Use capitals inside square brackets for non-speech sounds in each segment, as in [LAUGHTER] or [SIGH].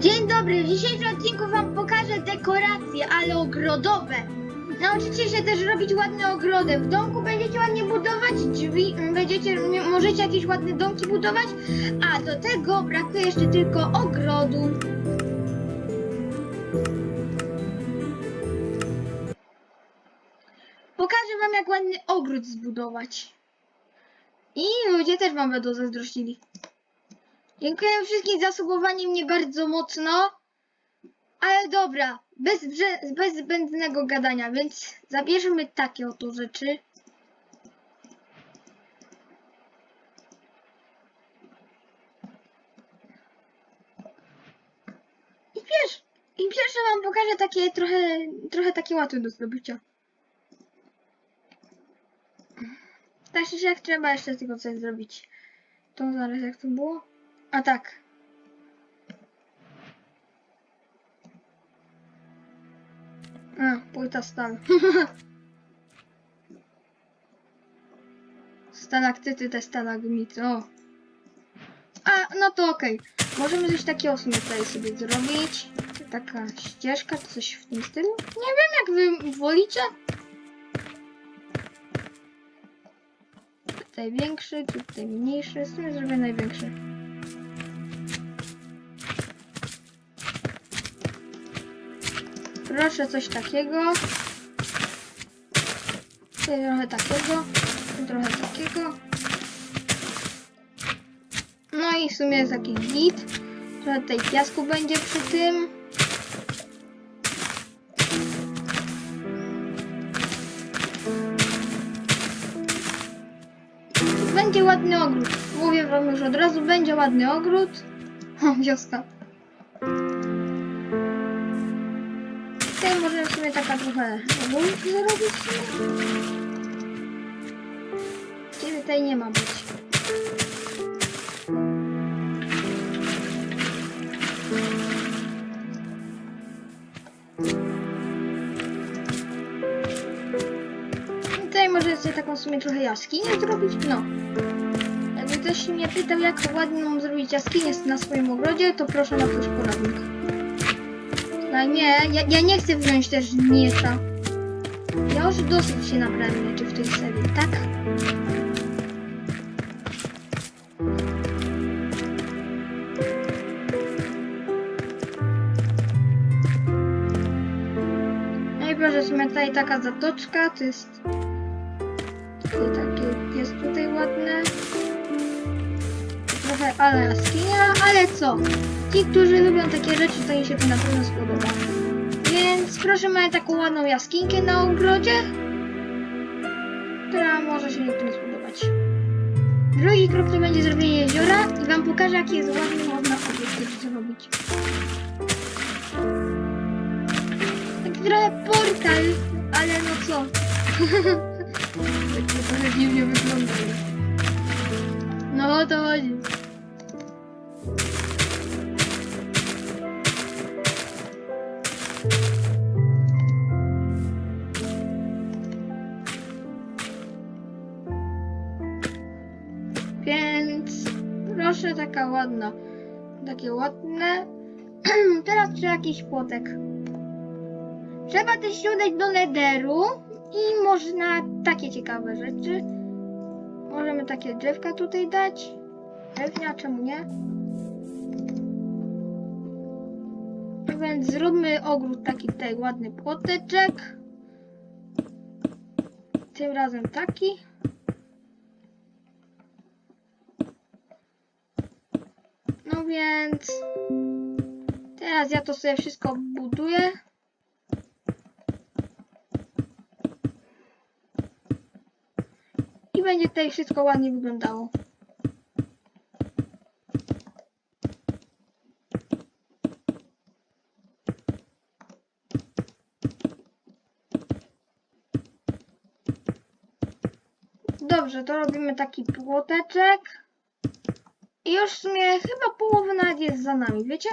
Dzień dobry, w dzisiejszym odcinku wam pokażę dekoracje, ale ogrodowe. Nauczycie się też robić ładne ogrody. W domku będziecie ładnie budować, drzwi, będziecie, m- możecie jakieś ładne domki budować, a do tego brakuje jeszcze tylko ogrodu. Pokażę wam jak ładny ogród zbudować. I ludzie też wam będą zazdrościli. Dziękuję wszystkim za subowanie mnie bardzo mocno. Ale dobra, bez, bez zbędnego gadania, więc zabierzemy takie oto rzeczy. I wiesz, i pierwsze wam pokażę takie trochę, trochę takie łatwe do zdobycia. Tak jak trzeba jeszcze tylko coś zrobić. To zaraz jak to było? A tak. A, płyta stal. [LAUGHS] Stalaktyty te stalagmity, o. A, no to okej. Możemy coś takiego tutaj sobie zrobić. Taka ścieżka, coś w tym stylu. Nie wiem, jak wy wolicie. Tutaj większy, tutaj mniejszy. W sumie zrobię największy. Proszę coś takiego. Tutaj trochę takiego. Trochę takiego. No i w sumie jest taki git. Trochę tutaj piasku będzie przy tym. Będzie ładny ogród. Mówię wam już od razu, będzie ładny ogród. [LAUGHS] O, wioska. Tutaj może w sumie taka trochę ogólnik zrobić. Ciebie tutaj nie ma być. Tutaj może sobie taką w sumie trochę jaskinię zrobić. No. Jakby ktoś mnie pytał, jak ładną zrobić jaskinię na swoim ogrodzie, to proszę napisz poradnik. No nie, ja, ja nie chcę wziąć też miecza. Ja już dosyć się nabrałem mieczy w tej serii, tak? No i proszę, tutaj taka zatoczka, to jest... Tutaj takie, jest tutaj ładne. Trochę ale jaskinia, ale co? Ci, którzy lubią takie rzeczy, to im się to na pewno spodoba. Więc proszę, mamy taką ładną jaskinkę na ogrodzie, która może się niektórym spodobać. Drugi krok to będzie zrobienie jeziora i wam pokażę, jaki jest ładny można też zrobić. Taki trochę portal, ale no co? [LAUGHS] Taki trochę dziwnie wygląda. No o to chodzi. Więc proszę taka ładna. Takie ładne. [CLEARS THROAT] Teraz trzeba jakiś płotek. Trzeba też udać do nederu i można takie ciekawe rzeczy. Możemy takie drzewka tutaj dać. Pewnie, a czemu nie? Więc zróbmy ogród taki tutaj ładny płoteczek. Tym razem taki. No więc teraz ja to sobie wszystko buduję. I będzie tutaj wszystko ładnie wyglądało. Dobrze, to robimy taki płoteczek. I już w sumie chyba połowa nawet jest za nami, wiecie?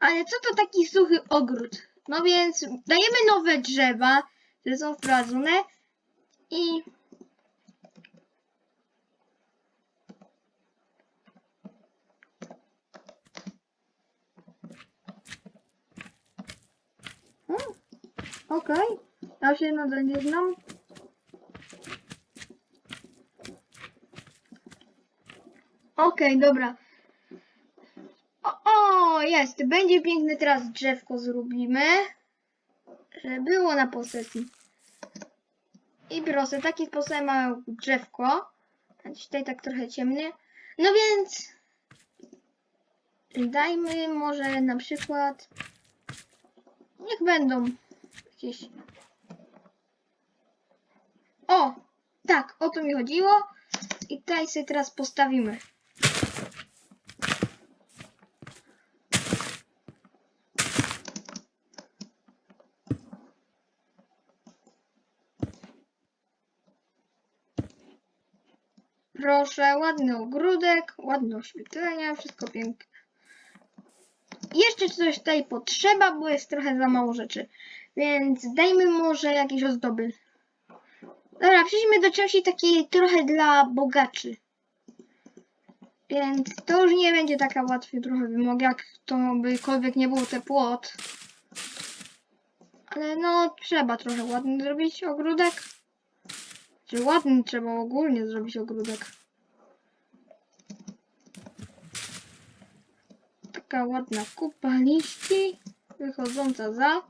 Ale co to taki suchy ogród? No więc dajemy nowe drzewa, które są wprowadzone i... Okej. Okay. Ja się nadal nie znam. Okej, dobra. O, o, jest. Będzie piękne teraz drzewko zrobimy. Żeby było na posesji. I proszę, taki sposób mamy drzewko. A tutaj tak trochę ciemnie. No więc dajmy może na przykład niech będą jakieś o tak o to mi chodziło i tutaj sobie teraz postawimy Proszę, ładny ogródek, ładne oświetlenia, wszystko piękne. Jeszcze coś tutaj potrzeba, bo jest trochę za mało rzeczy. Więc dajmy może jakieś ozdoby. Dobra, przejdźmy do części takiej trochę dla bogaczy. Więc to już nie będzie taka łatwy trochę wymog, jak to bykolwiek nie był ten płot. Ale no, trzeba trochę ładny zrobić ogródek. Czy ładny trzeba ogólnie zrobić ogródek. Taka ładna kupa liści wychodząca za.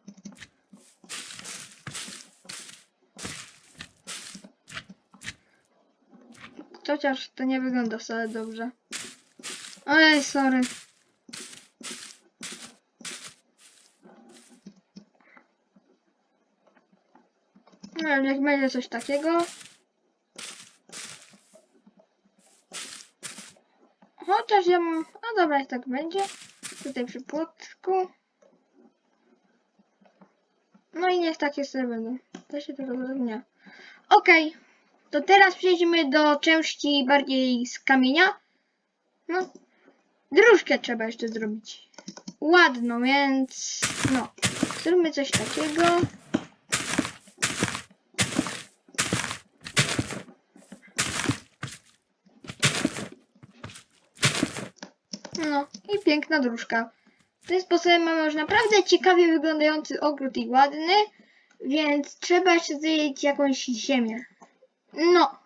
Chociaż to nie wygląda wcale dobrze. Oj, sorry. Wiem, jak będzie coś takiego. Chociaż ja mam... No dobra, jak tak będzie. Tutaj przy płotku. No i niech takie sobie będą. To się to rozumie. Okej. To teraz przejdźmy do części bardziej z kamienia. No. Dróżkę trzeba jeszcze zrobić. Ładną, więc... No. Zróbmy coś takiego. No i piękna dróżka. Tym sposobem mamy już naprawdę ciekawie wyglądający ogród i ładny, więc trzeba jeszcze zjeść jakąś ziemię. No.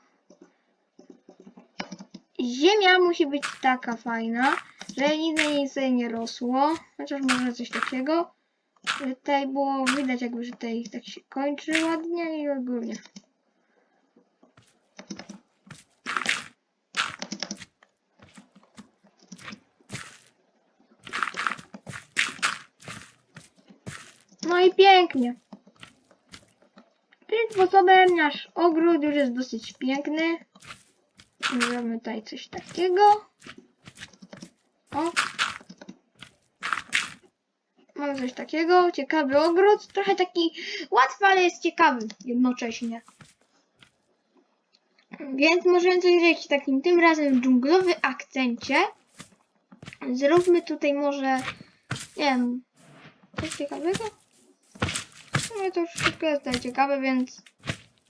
Ziemia musi być taka fajna, że nic niej sobie nie rosło, chociaż może coś takiego. Że Tutaj było widać jakby, że tutaj tak się kończy ładnie i ogólnie. No i pięknie. Tym sposobem nasz ogród już jest dosyć piękny. Zrobimy tutaj coś takiego. O. Mamy coś takiego. Ciekawy ogród. Trochę taki łatwy, ale jest ciekawy jednocześnie. Więc możemy coś zrobić takim tym razem w dżunglowy akcencie. Zróbmy tutaj może, nie wiem, coś ciekawego. No to wszystko jest tutaj ciekawe, więc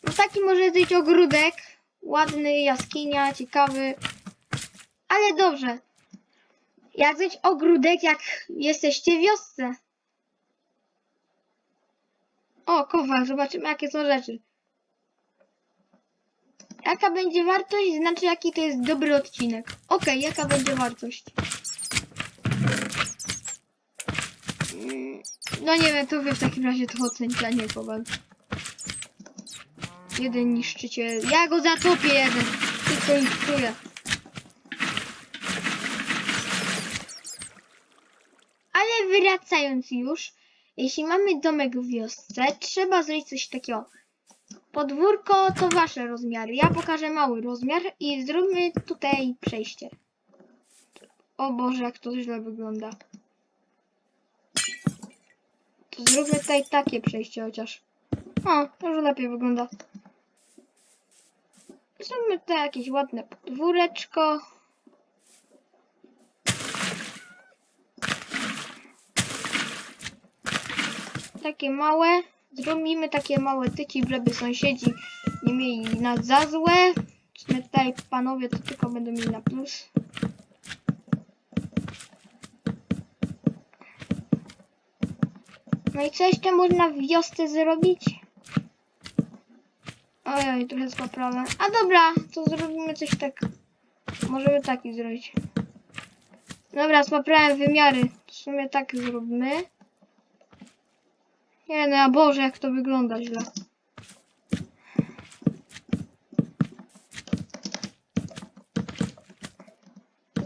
no taki może być ogródek. Ładny, jaskinia, ciekawy. Ale dobrze. Jak być ogródek, jak jesteście w wiosce. O, kowal, zobaczymy jakie są rzeczy. Jaka będzie wartość, znaczy jaki to jest dobry odcinek. Okej, jaka będzie wartość? Mm, No nie wiem, to wy w takim razie to ocencie, a nie kowal. Jeden niszczyciel. Ja go zatopię jeden. Tylko niszczuję. Ale wracając już, jeśli mamy domek w wiosce, trzeba zrobić coś takiego. Podwórko to wasze rozmiary. Ja pokażę mały rozmiar i zróbmy tutaj przejście. O Boże, jak to źle wygląda. Zróbmy tutaj takie przejście chociaż. O, już lepiej wygląda. Zróbmy tutaj jakieś ładne podwóreczko. Takie małe. Zrobimy takie małe tyki, żeby sąsiedzi nie mieli nas za złe. Tutaj panowie to tylko będą mieli na plus. No i co jeszcze można w wiosce zrobić? Ojoj, trochę spoprawę. A dobra, to zrobimy coś tak. Możemy taki zrobić. Dobra, spoprawę wymiary. W sumie tak zróbmy. Nie no, a Boże, jak to wygląda źle.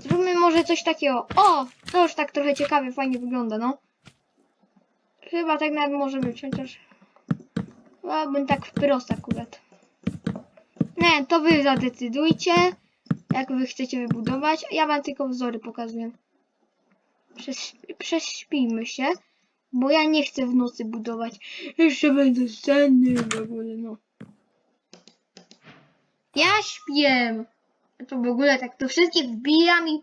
Zróbmy może coś takiego. O! To już tak trochę ciekawie, fajnie wygląda, no. Chyba tak nawet może być, chociaż... Chyba tak wprost akurat. Nie, to wy zadecydujcie, jak wy chcecie wybudować. Ja wam tylko wzory pokazuję. Przes prześpijmy się, bo ja nie chcę w nocy budować. Jeszcze będę senny w ogóle, no. Ja śpię. To w ogóle tak to wszystkie wbijam i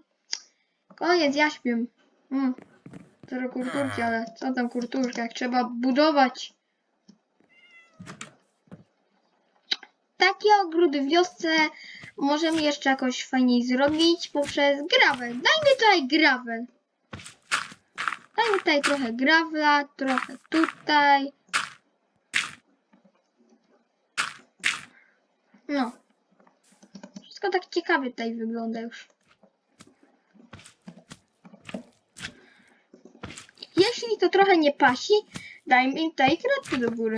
koniec, ja śpię. Mm. Zero kurturki, ale co tam kurturka, jak trzeba budować. Takie ogrody w wiosce możemy jeszcze jakoś fajniej zrobić poprzez gravel. Dajmy tutaj gravel. Dajmy tutaj trochę gravela, trochę tutaj. No. Wszystko tak ciekawie tutaj wygląda już. Jeśli to trochę nie pasi, dajmy tutaj kratki do góry.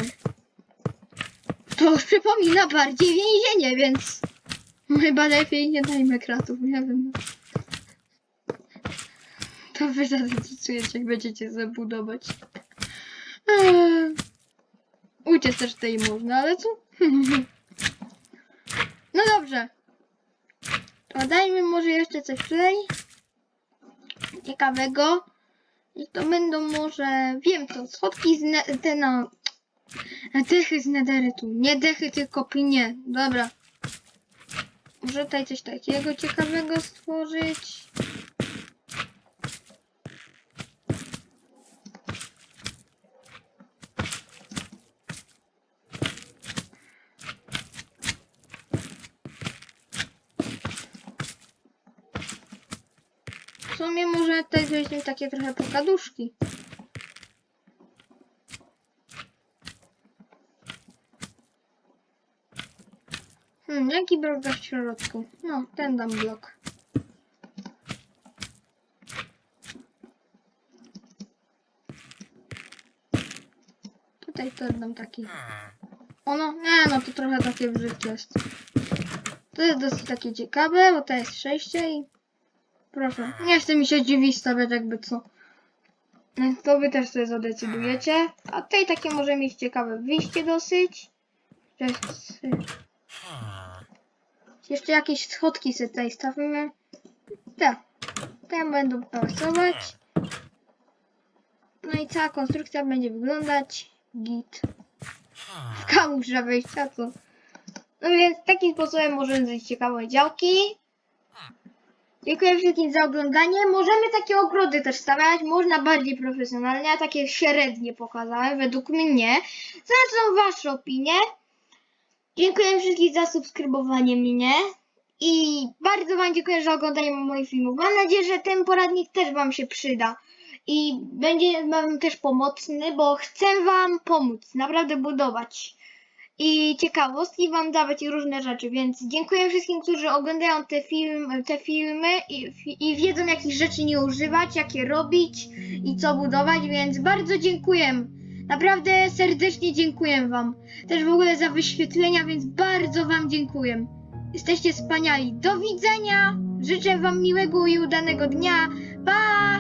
To już przypomina bardziej więzienie, więc chyba lepiej nie dajmy kratów, nie wiem. To wy zadecydujecie, jak będziecie zabudować. Eee. Uciec też tutaj można, ale co? [LAUGHS] No dobrze. To dajmy może jeszcze coś tutaj ciekawego. To będą może, wiem co, schodki z ne- te no, dechy z nederytu. Nie dechy, tylko pinie. Dobra. Może tutaj coś takiego ciekawego stworzyć. W sumie może tutaj weźmiemy takie trochę pokaduszki. Hmm, jaki blok w środku? No, ten dam blok. Tutaj to dam taki. Ono, nie no, to trochę takie brzydkie jest. To jest dosyć takie ciekawe, bo to jest przejście i... Proszę, nie chce mi się dziwić stawiać jakby co. Więc To wy też sobie zadecydujecie. A tutaj takie może mieć ciekawe wyjście dosyć. Jeszcze jakieś schodki sobie tutaj stawimy. Tak. Te będą pasować. No i cała konstrukcja będzie wyglądać git. W kałuż trzeba co? No więc takim sposobem możemy zrobić ciekawe działki. Dziękuję wszystkim za oglądanie. Możemy takie ogrody też stawiać, można bardziej profesjonalnie, a takie średnie pokazałem, według mnie. Są wasze opinie? Dziękuję wszystkim za subskrybowanie mnie. I bardzo Wam dziękuję za oglądanie moich filmów. Mam nadzieję, że ten poradnik też Wam się przyda. I będzie Wam też pomocny, bo chcę Wam pomóc, naprawdę budować. I ciekawostki Wam dawać i różne rzeczy, więc dziękuję wszystkim, którzy oglądają te, film, te filmy i, i wiedzą jakich rzeczy nie używać, jakie robić i co budować, więc bardzo dziękuję. Naprawdę serdecznie dziękuję Wam. Też w ogóle za wyświetlenia, więc bardzo Wam dziękuję. Jesteście wspaniali. Do widzenia. Życzę Wam miłego i udanego dnia. Pa!